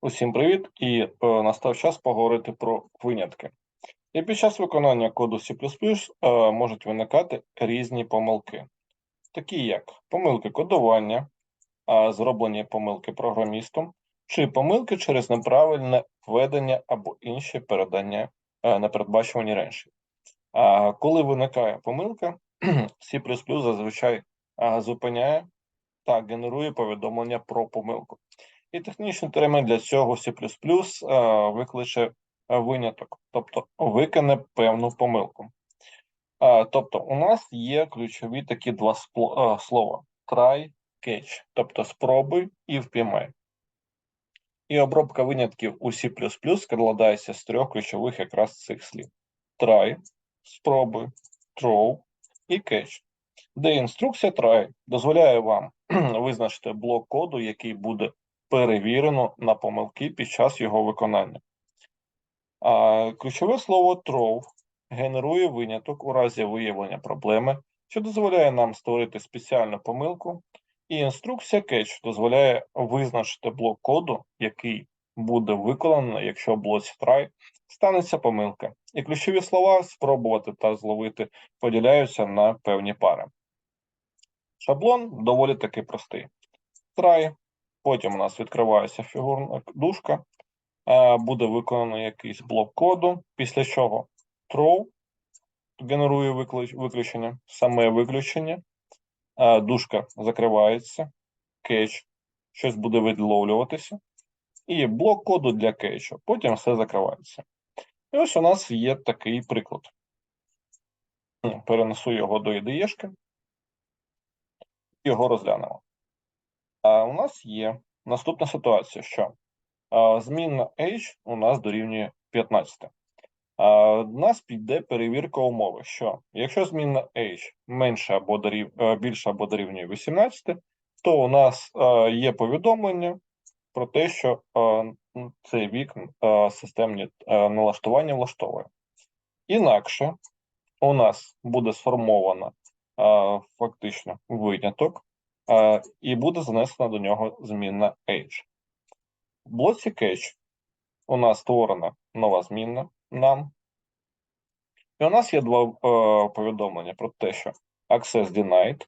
Усім привіт! І е, настав час поговорити про винятки. І під час виконання коду C е, можуть виникати різні помилки, такі як помилки кодування, е, зроблені помилки програмістом, чи помилки через неправильне введення або інші передання е, непередбачувані речі. А коли виникає помилка, C зазвичай е, зупиняє та генерує повідомлення про помилку. І технічний термін для цього C е, викличе е, виняток, тобто викине певну помилку. Е, тобто, у нас є ключові такі два слова: try, catch, тобто спробуй і впіймай. І обробка винятків у C складається з трьох ключових якраз цих слів: try, спробуй, throw і catch. Де інструкція try дозволяє вам визначити блок коду, який буде перевірено на помилки під час його виконання. А Ключове слово throw генерує виняток у разі виявлення проблеми, що дозволяє нам створити спеціальну помилку, і інструкція catch дозволяє визначити блок коду, який буде виконано, якщо в блоці try станеться помилка. І ключові слова спробувати та зловити поділяються на певні пари. Шаблон доволі таки простий. Try Потім у нас відкривається фігурна дужка, буде виконано якийсь блок коду, після чого throw генерує виключення, саме виключення, дужка закривається, catch, щось буде відловлюватися, і блок коду для кетчу. Потім все закривається. І ось у нас є такий приклад. Перенесу його до ідеєшки, його розглянемо. А у нас є наступна ситуація, що змінна H у нас дорівнює 15. У нас піде перевірка умови, що якщо змінна H менше або дорів, е, більше або дорівнює 18, то у нас є повідомлення про те, що цей вік системні налаштування влаштовує. Інакше у нас буде сформовано фактично виняток, і буде занесена до нього змінна age. В блоці catch у нас створена нова змінна нам. І у нас є два е, повідомлення про те, що access denied,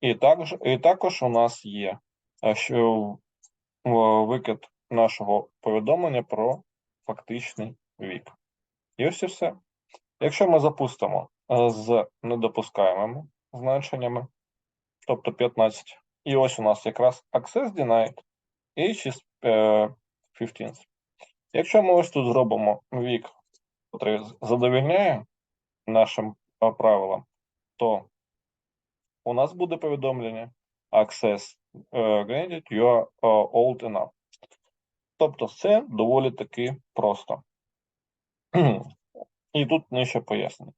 і також і також у нас є е, що, е, викид нашого повідомлення про фактичний вік. І ось і все. Якщо ми запустимо е, з недопускаємими значеннями, тобто 15. І ось у нас якраз access denied, H is 15. Якщо ми ось тут зробимо вік, який задовільняє нашим правилам, то у нас буде повідомлення access granted, you are old enough. Тобто це доволі таки просто. І тут нижче пояснення.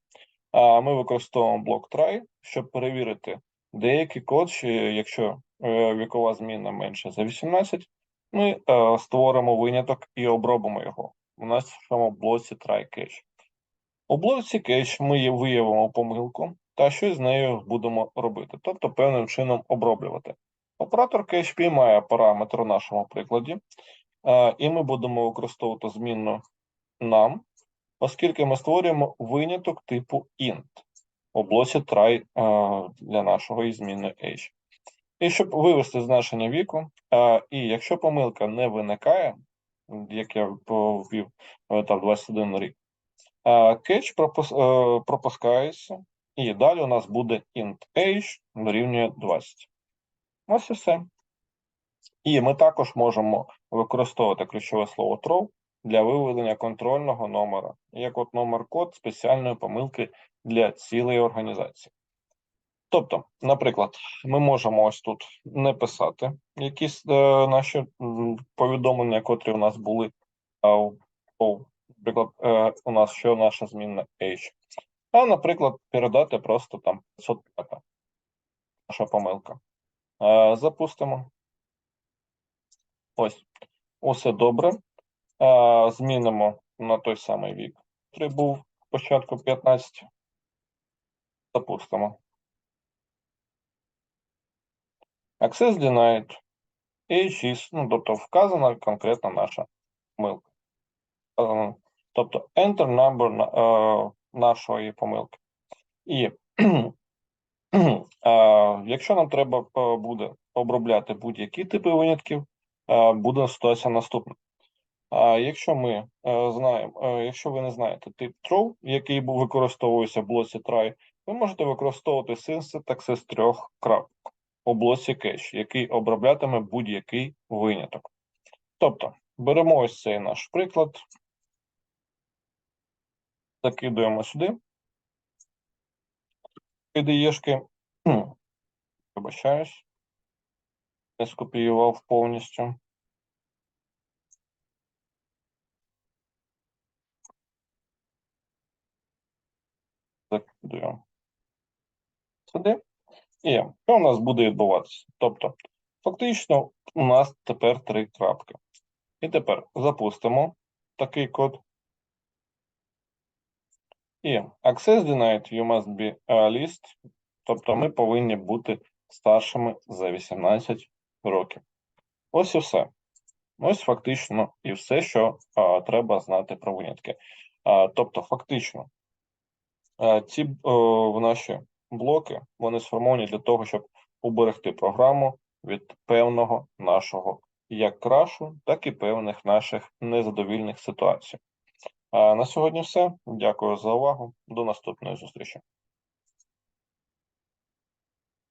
Ми використовуємо блок try, щоб перевірити Деякий код, якщо е, вікова зміна менше за 18, ми е, створимо виняток і обробимо його у нас нашому блоці try-catch. У блоці catch ми виявимо помилку та щось з нею будемо робити, тобто певним чином оброблювати. Оператор catch має параметр у нашому прикладі, е, і ми будемо використовувати змінну нам, оскільки ми створюємо виняток типу int у блоці try для нашого і зміни H. І щоб вивести значення віку, і якщо помилка не виникає, як я ввів там 21 рік, кетч пропускається, і далі у нас буде int age дорівнює 20. Ось і все. І ми також можемо використовувати ключове слово throw для виведення контрольного номера, як от номер код спеціальної помилки для цілої організації. Тобто, наприклад, ми можемо ось тут не писати якісь е, наші повідомлення, котрі у нас були, а, о, наприклад, е, у нас що наша змінна H, а, наприклад, передати просто там 505. Наша помилка. Е, запустимо. Ось, усе добре. Е, змінимо на той самий вік, який був спочатку 15. Запустимо. Access denied. age is, ну, тобто вказана конкретно наша помилка. Е, Тобто enter number е, нашої помилки. І е, якщо нам треба е, буде обробляти будь-які типи винятків, е, буде ситуація наступна. А якщо ми е, знаємо, е, якщо ви не знаєте тип throw, який використовується в блоці try, ви можете використовувати синтаксис з трьох крапок у блоці cache, який оброблятиме будь-який виняток. Тобто беремо ось цей наш приклад, закидуємо сюди. Хм, Вибачаюсь. Не скопіював повністю. Закидуємо сюди. І що у нас буде відбуватися? Тобто, фактично, у нас тепер три крапки. І тепер запустимо такий код. І access denied you must be a list. Тобто ми повинні бути старшими за 18 років. Ось і все. Ось фактично і все, що а, треба знати про винятки. А, тобто, фактично, а, ці о, в наші блоки вони сформовані для того, щоб уберегти програму від певного нашого як крашу, так і певних наших незадовільних ситуацій. А на сьогодні все. Дякую за увагу. До наступної зустрічі.